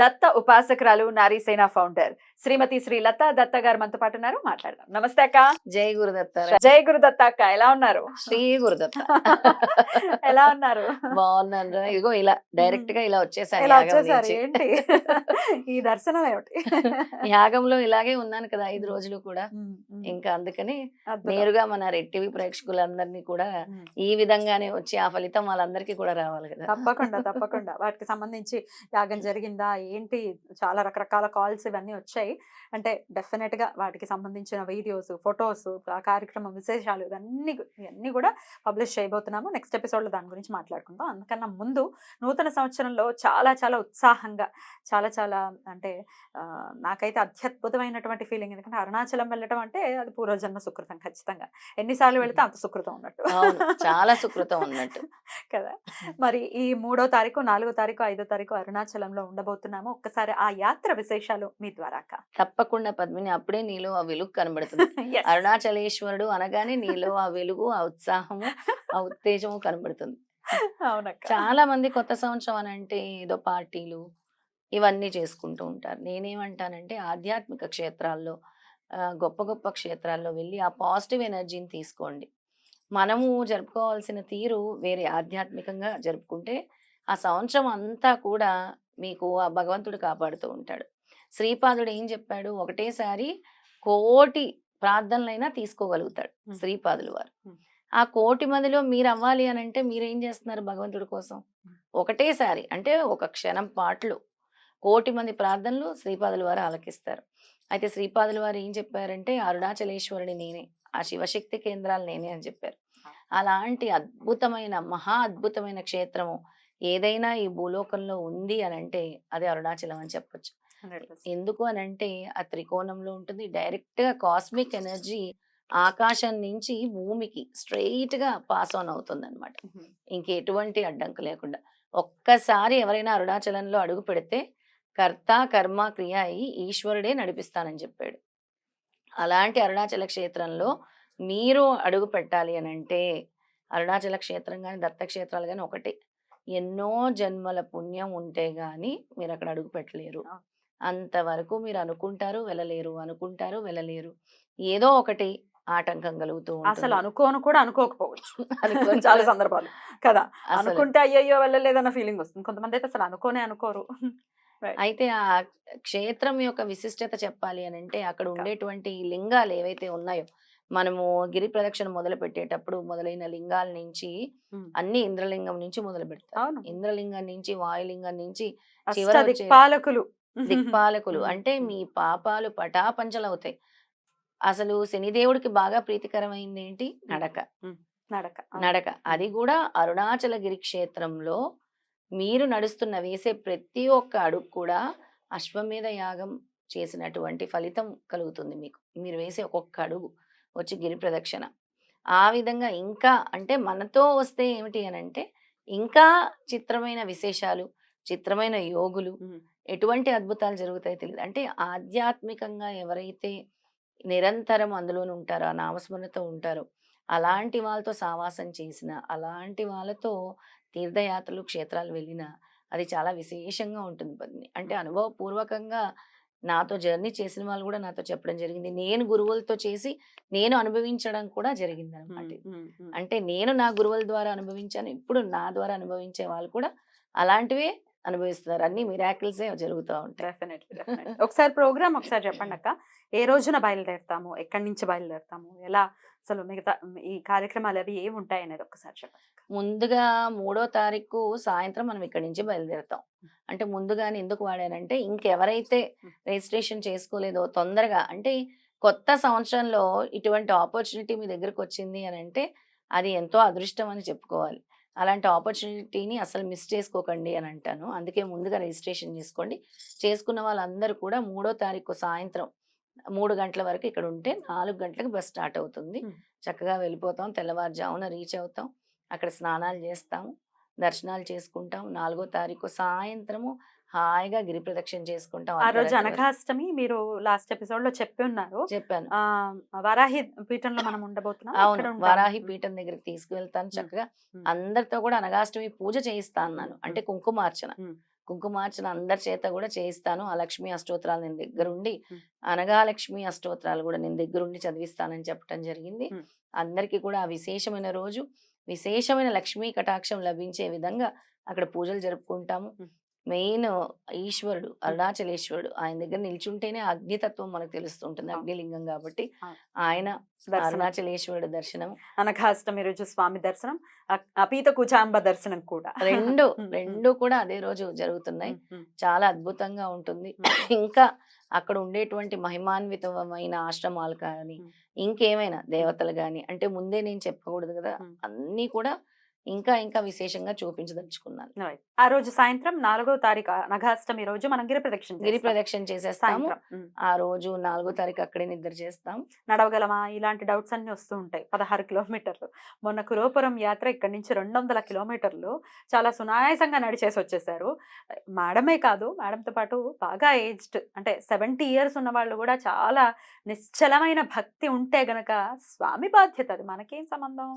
దత్త ఉపాసకురాలు నారీసేన ఫౌండర్ శ్రీమతి శ్రీ లతా దత్త గారు మనతో పాటు ఉన్నారు. మాట్లాడదాం. నమస్తే అక్క. జై గురుదత్త జై గురుదత్త అక్క. ఎలా ఉన్నారు? శ్రీ గురుదత్త ఎలా ఉన్నారు? బాగున్నాను రా. ఇదిగో ఇలా డైరెక్ట్గా ఇలా వచ్చేసారు. ఏంటి? ఈ దర్శనం ఏమిటి? యాగంలో ఇలాగే ఉన్నాను కదా ఐదు రోజులు కూడా. ఇంకా అందుకని. నేరుగా మన రెడ్ టీవీ ప్రేక్షకులందరినీ కూడా. ఈ విధంగానే వచ్చి ఆ ఫలితం వాళ్ళందరికీ కూడా రావాలి కదా. తప్పకుండా తప్పకుండా. వాటికి సంబంధించి యాగం జరిగిందా? ఏంటి చాలా రకరకాల కాల్స్ ఇవన్నీ వచ్చాయి. అంటే డెఫినెట్గా వాటికి సంబంధించిన వీడియోస్ ఫొటోస్ ఆ కార్యక్రమం విశేషాలు ఇవన్నీ ఇవన్నీ కూడా పబ్లిష్ చేయబోతున్నాము. నెక్స్ట్ ఎపిసోడ్లో దాని గురించి మాట్లాడుకుందాం. అందుకన్నా ముందు నూతన సంవత్సరంలో చాలా చాలా ఉత్సాహంగా చాలా చాలా అంటే నాకైతే అత్యద్భుతమైనటువంటి ఫీలింగ్. ఎందుకంటే అరుణాచలం వెళ్ళటం అంటే అది పూర్వజన్మ సుకృతం ఖచ్చితంగా. ఎన్నిసార్లు వెళితే అంత సుకృతం ఉన్నట్టు. చాలా సుకృతం ఉన్నట్టు. కదా! మరి ఈ మూడో తారీఖు నాలుగో తారీఖు ఐదో తారీఖు అరుణాచలంలో ఉండబోతున్నాము ఒక్కసారి ఆ యాత్ర విశేషాలు మీ ద్వారా. తప్పకుండా పద్మిని అప్పుడే నీలో ఆ వెలుగు కనబడుతుంది. అరుణాచలేశ్వరుడు అనగానే నీలో ఆ వెలుగు ఆ ఉత్సాహము ఆ ఉత్తేజము కనబడుతుంది. అవునక్క. చాలా మంది కొత్త సంవత్సరం అని అంటే ఏదో పార్టీలు ఇవన్నీ చేసుకుంటూ ఉంటారు. నేనేమంటానంటే ఆధ్యాత్మిక క్షేత్రాల్లో గొప్ప గొప్ప క్షేత్రాల్లో వెళ్ళి ఆ పాజిటివ్ ఎనర్జీని తీసుకోండి. మనము జరుపుకోవాల్సిన తీరు వేరే ఆధ్యాత్మికంగా జరుపుకుంటే ఆ సంవత్సరం అంతా కూడా మీకు ఆ భగవంతుడు కాపాడుతూ ఉంటాడు. శ్రీపాదుడు ఏం చెప్పాడు? ఒకటేసారి కోటి ప్రార్థనలైనా తీసుకోగలుగుతాడు. శ్రీపాదులు వారు. ఆ కోటి మందిలో మీరు అవ్వాలి అని అంటే మీరు ఏం చేస్తున్నారు భగవంతుడి కోసం? ఒకటేసారి అంటే ఒక క్షణం పాటలు కోటి మంది ప్రార్థనలు శ్రీపాదుల వారు ఆలకిస్తారు. అయితే శ్రీపాదుల వారు ఏం చెప్పారంటే అరుణాచలేశ్వరుని నేనే ఆ శివశక్తి కేంద్రాలు నేనే అని చెప్పారు. అలాంటి అద్భుతమైన మహా అద్భుతమైన క్షేత్రము ఏదైనా ఈ భూలోకంలో ఉంది అని అంటే అది అరుణాచలం అని చెప్పొచ్చు. 100%. ఎందుకు అని అంటే ఆ త్రికోణంలో ఉంటుంది. డైరెక్ట్గా కాస్మిక్ ఎనర్జీ ఆకాశం నుంచి భూమికి స్ట్రైట్గా పాస్ ఆన్ అవుతుంది అనమాట. ఇంకెటువంటి అడ్డంకు లేకుండా. ఒక్కసారి ఎవరైనా అరుణాచలంలో అడుగు పెడితే కర్త కర్మ క్రియ అయి ఈశ్వరుడే నడిపిస్తానని చెప్పాడు. అలాంటి అరుణాచల క్షేత్రంలో మీరు అడుగు పెట్టాలి అని అంటే అరుణాచల క్షేత్రం కానీ దత్తక్షేత్రాలు కానీ ఒకటే. ఎన్నో జన్మల పుణ్యం ఉంటే గాని మీరు అక్కడ అడుగు పెట్టలేరు. అంతవరకు మీరు అనుకుంటారు వెళ్ళలేరు అనుకుంటారు వెళ్ళలేరు. ఏదో ఒకటి ఆటంకం కలుగుతూ అసలు. అనుకోను కూడా అనుకోకపోవచ్చు. అనుకోను చాలా సందర్భాలు. కదా! అనుకుంటే అయ్యయ్యో! వెళ్ళలేదన్న ఫీలింగ్ వస్తుంది. కొంతమంది అయితే అసలు అనుకోనే అనుకోరు. అయితే ఆ క్షేత్రం యొక్క విశిష్టత చెప్పాలి అని అంటే అక్కడ ఉండేటువంటి లింగాలు ఏవైతే ఉన్నాయో మనము గిరి ప్రదక్షిణ మొదలు పెట్టేటప్పుడు మొదలైన లింగాల నుంచి. అన్ని ఇంద్రలింగం నుంచి మొదలు పెడతారు. ఇంద్రలింగం నుంచి వాయులింగం నుంచి వచ్చే దిక్పాలకులు. అంటే మీ పాపాలు పటాపంచలవుతాయి అసలు శనిదేవుడికి బాగా ప్రీతికరమైంది ఏంటి? నడక. నడక. నడక. అది కూడా అరుణాచల గిరి క్షేత్రంలో మీరు నడుస్తున్న వేసే ప్రతి ఒక్క అడుగు కూడా అశ్వమేధ యాగం చేసినటువంటి ఫలితం కలుగుతుంది మీకు. మీరు వేసే ఒక్కొక్క అడుగు. వచ్చి గిరి ప్రదక్షిణ. ఆ విధంగా ఇంకా అంటే మనతో వస్తే ఏమిటి అని అంటే ఇంకా చిత్రమైన విశేషాలు చిత్రమైన యోగులు. ఎటువంటి అద్భుతాలు జరుగుతాయో తెలియదు అంటే ఆధ్యాత్మికంగా ఎవరైతే నిరంతరం అందులోనే ఉంటారో ఆ నామస్మరణతో ఉంటారో అలాంటి వాళ్ళతో సావాసం చేసిన అలాంటి వాళ్ళతో తీర్థయాత్రలు క్షేత్రాలు వెళ్ళిన అది చాలా విశేషంగా ఉంటుంది. పద్మిని అంటే అనుభవపూర్వకంగా నాతో జర్నీ చేసిన వాళ్ళు కూడా నాతో చెప్పడం జరిగింది. నేను గురువులతో చేసి నేను అనుభవించడం కూడా జరిగింది అనమాట. అంటే నేను నా గురువుల ద్వారా అనుభవించాను. ఇప్పుడు నా ద్వారా అనుభవించే వాళ్ళు కూడా అలాంటివే అనుభవిస్తున్నారు. అన్ని మిరాకిల్సే జరుగుతూ ఉంటాయి. ఒకసారి ప్రోగ్రామ్ ఒకసారి చెప్పండి అక్క ఏ రోజున బయలుదేరుతాము? ఎక్కడి నుంచి బయలుదేరుతాము? ఎలా అసలు మిగతా ఈ కార్యక్రమాలు అవి ఏమి ఉంటాయి అనేది ఒకసారి చెప్పండి. ముందుగా మూడో తారీఖు సాయంత్రం మనం ఇక్కడి నుంచి బయలుదేరుతాం. అంటే ముందుగానే ఎందుకు వాడానంటే ఇంకెవరైతే రిజిస్ట్రేషన్ చేసుకోలేదో తొందరగా అంటే కొత్త సంవత్సరంలో ఇటువంటి ఆపర్చునిటీ మీ దగ్గరకు వచ్చింది అని అంటే అది ఎంతో అదృష్టం అని చెప్పుకోవాలి. అలాంటి ఆపర్చునిటీని అసలు మిస్ చేసుకోకండి అని అంటాను. అందుకే ముందుగా రిజిస్ట్రేషన్ చేసుకోండి. చేసుకున్న వాళ్ళందరూ కూడా మూడో తారీఖు సాయంత్రం మూడు గంటల వరకు ఇక్కడ ఉంటే నాలుగు గంటలకు బస్ స్టార్ట్ అవుతుంది. చక్కగా వెళ్ళిపోతాం తెల్లవారుజామున రీచ్ అవుతాం అక్కడ స్నానాలు చేస్తాము దర్శనాలు చేసుకుంటాం నాలుగో తారీఖు సాయంత్రము హాయిగా గిరి ప్రదక్షిణ చేసుకుంటాం ఆ రోజు. అనఘాష్టమి మీరు లాస్ట్ ఎపిసోడ్లో చెప్పి ఉన్నారు చెప్పాను వరాహి పీఠంలో మనం ఉండబోతున్నాం అవును. వారాహి పీఠం దగ్గరికి తీసుకువెళ్తాను చక్కగా. అందరితో కూడా అనగాష్టమి పూజ చేయిస్తా అన్నాను. అంటే కుంకుమార్చన. కుంకుమార్చన అందరి చేత కూడా చేయిస్తాను ఆ లక్ష్మి అష్టోత్తరాలు నేను దగ్గరుండి ఉమ్. అనగాలక్ష్మి అష్టోత్తరాలు కూడా నేను దగ్గరుండి చదివిస్తానని చెప్పడం జరిగింది. అందరికీ కూడా ఆ విశేషమైన రోజు విశేషమైన లక్ష్మీ కటాక్షం లభించే విధంగా అక్కడ పూజలు జరుపుకుంటాము. మెయిన్ ఈశ్వరుడు అరుణాచలేశ్వరుడు ఆయన దగ్గర నిల్చుంటేనే అగ్నితత్వం మనకు తెలుస్తుంటుంది. అగ్నిలింగం కాబట్టి. ఆయన అరుణాచలేశ్వరుడు దర్శనం అనఘాష్టమి రోజు స్వామి దర్శనం అపీత కుచాంబ దర్శనం కూడా రెండు. రెండు కూడా అదే రోజు జరుగుతున్నాయి. చాలా అద్భుతంగా ఉంటుంది. ఇంకా అక్కడ ఉండేటువంటి మహిమాన్వితమైన ఆశ్రమాలు కానీ. ఇంకేమైనా దేవతలు కానీ అంటే ముందే నేను చెప్పకూడదు కదా. అన్నీ కూడా ఇంకా ఇంకా విశేషంగా చూపించదలుచుకున్నాను. ఆ రోజు సాయంత్రం నాలుగో తారీఖు అనఘాష్టమి రోజు మనం గిరి ప్రదక్షిణ గిరి. ప్రదక్షిణ చేసేస్తాము. ఆ రోజు నాలుగో తారీఖు అక్కడే నిద్ర చేస్తాం. నడవగలమా? ఇలాంటి డౌట్స్ అన్ని వస్తూ ఉంటాయి. పదహారు కిలోమీటర్లు. మొన్న కురోపురం యాత్ర ఇక్కడి నుంచి రెండు వందల కిలోమీటర్లు చాలా సునాయాసంగా నడిచేసి వచ్చేసారు. మేడమే కాదు మేడంతో పాటు బాగా ఏజ్డ్ అంటే సెవెంటీ ఇయర్స్ ఉన్న వాళ్ళు కూడా చాలా నిశ్చలమైన భక్తి ఉంటే గనక స్వామి బాధ్యత అది. మనకేం సంబంధం.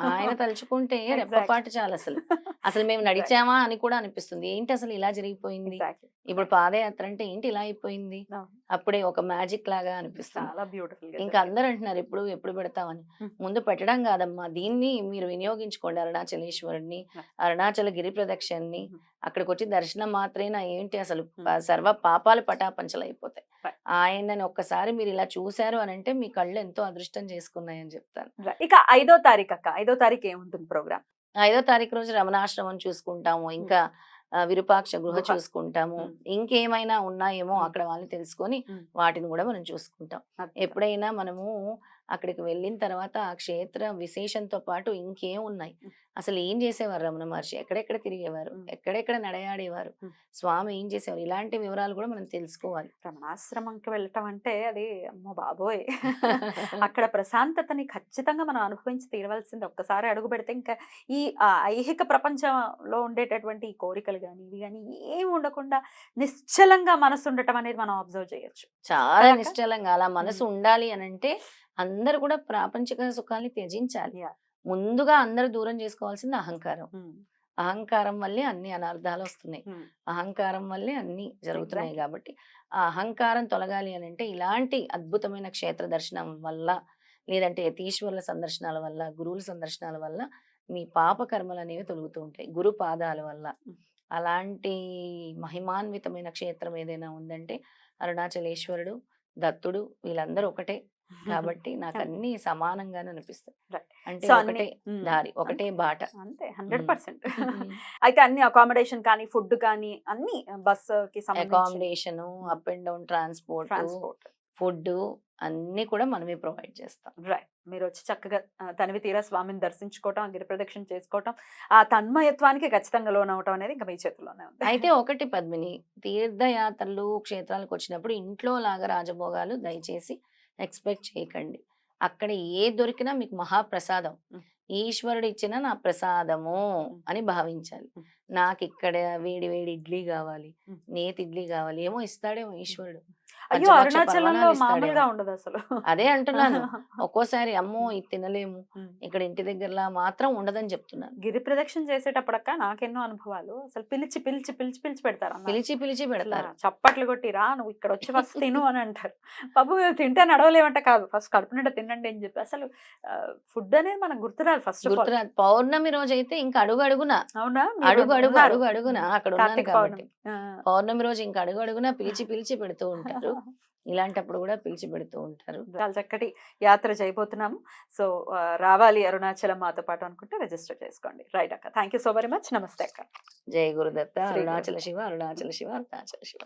ఆయన తలుచుకుంటే. రెప్పపాటు చాలు అసలు అసలు మేము. నడిచామా అని కూడా అనిపిస్తుంది ఏంటి అసలు ఇలా జరిగిపోయింది. ఇప్పుడు పాదయాత్ర అంటే ఏంటి ఇలా అయిపోయింది. అప్పుడే ఒక మ్యాజిక్ లాగా అనిపిస్తుంది. చాలా బ్యూటిఫుల్ ఇంకా అందరూ అంటున్నారు ఎప్పుడు ఎప్పుడు పెడతామని. ముందు పెట్టడం కాదమ్మా దీన్ని మీరు వినియోగించుకోండి అరుణాచలేశ్వరుడిని. అరుణాచల గిరి ప్రదక్షిణని. అక్కడికి వచ్చి దర్శనం మాత్రేనా ఏంటి అసలు? సర్వ పాపాలు పటాపంచలు అయిపోతాయి. ఆయనని ఒక్కసారి మీరు ఇలా చూశారు అని అంటే మీ కళ్ళు ఎంతో అదృష్టం చేసుకున్నాయని చెప్తాను. ఇక ఐదో తారీఖు అక్క ఐదో తారీఖు ఏముంటుంది ప్రోగ్రామ్? ఐదో తారీఖు రోజు రమణాశ్రమం చూసుకుంటాము. ఇంకా విరూపాక్ష గృహ. చూసుకుంటాము. ఇంకేమైనా ఉన్నాయేమో. అక్కడ వాళ్ళని తెలుసుకొని. వాటిని కూడా మనం చూసుకుంటాం ఎప్పుడైనా మనము అక్కడికి వెళ్ళిన తర్వాత ఆ క్షేత్ర విశేషంతో పాటు ఇంకేం ఉన్నాయి. అసలు ఏం చేసేవారు రమణ మహర్షి? ఎక్కడెక్కడ తిరిగేవారు. ఎక్కడెక్కడ నడయాడేవారు. స్వామి ఏం చేసేవారు? ఇలాంటి వివరాలు కూడా మనం తెలుసుకోవాలి. రమణాశ్రమంకి వెళ్ళటం అంటే అది అమ్మో బాబోయ్! అక్కడ ప్రశాంతతని ఖచ్చితంగా మనం అనుభవించి తీరవలసింది. ఒక్కసారి అడుగు పెడితే ఇంకా ఈ ఐహిక ప్రపంచంలో ఉండేటటువంటి ఈ కోరికలు కానీ ఇవి కానీ ఏమి ఉండకుండా నిశ్చలంగా మనసు ఉండటం అనేది మనం అబ్జర్వ్ చేయొచ్చు. చాలా నిశ్చలంగా అలా మనసు ఉండాలి అని అంటే అందరూ కూడా ప్రాపంచిక సుఖాన్ని త్యజించాలి. ముందుగా అందరూ దూరం చేసుకోవాల్సింది అహంకారం. అహంకారం వల్లే అన్ని అనర్థాలు వస్తున్నాయి. అహంకారం వల్లే అన్ని జరుగుతున్నాయి. కాబట్టి ఆ అహంకారం తొలగాలి అని అంటే ఇలాంటి అద్భుతమైన క్షేత్ర దర్శనం వల్ల లేదంటే యతీశ్వరుల సందర్శనాల వల్ల గురువుల సందర్శనాల వల్ల మీ పాప కర్మలు అనేవి తొలుగుతూ ఉంటాయి. గురు పాదాల వల్ల. అలాంటి మహిమాన్వితమైన క్షేత్రం ఏదైనా ఉందంటే అరుణాచలేశ్వరుడు దత్తుడు వీళ్ళందరూ ఒకటే. కాబట్టి నాకు అన్ని సమానంగానే అనిపిస్తాయి. అంటే ఒకటే దారి ఒకటే బాట. అంతే. హండ్రెడ్. పర్సెంట్. అయితే అన్ని అకామిడేషన్ కానీ ఫుడ్ కానీ అన్ని బస్కి accommodation up and down transport transport. Food అన్ని కూడా మనమే ప్రొవైడ్ చేస్తాం. రైట్. మీరు వచ్చి చక్కగా తనివి తీరా స్వామిని దర్శించుకోవటం గిరి ప్రదక్షిణ చేసుకోవటం ఆ తన్మయత్వానికి ఖచ్చితంగా లోనవటం అనేది ఇంకా మీ చేతుల్లోనే ఉంది. అయితే ఒకటి పద్మిని తీర్థయాత్రలు క్షేత్రాలకు వచ్చినప్పుడు ఇంట్లో లాగా రాజభోగాలు దయచేసి ఎక్స్పెక్ట్ చేయకండి అక్కడ ఏ దొరికినా మీకు మహాప్రసాదం. ఈశ్వరుడు ఇచ్చిన నా ప్రసాదము. అని భావించాలి. నాకు ఇక్కడ వేడి వేడి ఇడ్లీ కావాలి. నేతి ఇడ్లీ కావాలి ఏమో ఇస్తాడేమో ఈశ్వరుడు అయ్యో అరుణాచలంలో. మామూలుగా ఉండదు అసలు అదే అంటున్నాను. ఒక్కోసారి అమ్మో ఇది తినలేము. ఇక్కడ ఇంటి దగ్గరలా మాత్రం ఉండదని చెప్తున్నాను. గిరి ప్రదక్షిణ చేసేటప్పుడక్క నాకెన్నో అనుభవాలు. అసలు పిలిచి పిలిచి పిలిచి పిలిచి పెడతారు. పిలిచి పిలిచి పెడతారు. చప్పట్లు కొట్టి రా నువ్వు ఇక్కడ వచ్చి ఫస్ట్ తిను అని అంటారు. పాపం మేము తింటే నడవలేమంట కాదు. ఫస్ట్ కడుపు నిండా తినండి అని చెప్పి. అసలు ఫుడ్ అనేది మనకు గుర్తురాదు ఫస్ట్ గుర్తురాదు. పౌర్ణమి రోజు అయితే ఇంకా అడుగు అడుగున. అవునా? అడుగు అడుగు. అడుగు అడుగున. అక్కడ ఉన్నాను కాబట్టి. పౌర్ణమి రోజు ఇంకా అడుగు అడుగున పిలిచి పిలిచి పెడుతూ ఉంటారు. ఇలాంటప్పుడు కూడా పిలిచి పెడుతూ ఉంటారు. చాలా చక్కటి యాత్ర చేయబోతున్నాము. సో రావాలి అరుణాచలం మాతో పాటు అనుకుంటే రిజిస్టర్ చేసుకోండి. రైట్ అక్క. Thank you so very much namaste అక్క. జయ గురుదత్త. అరుణాచల. శివ అరుణాచల శివ అరుణాచల శివ.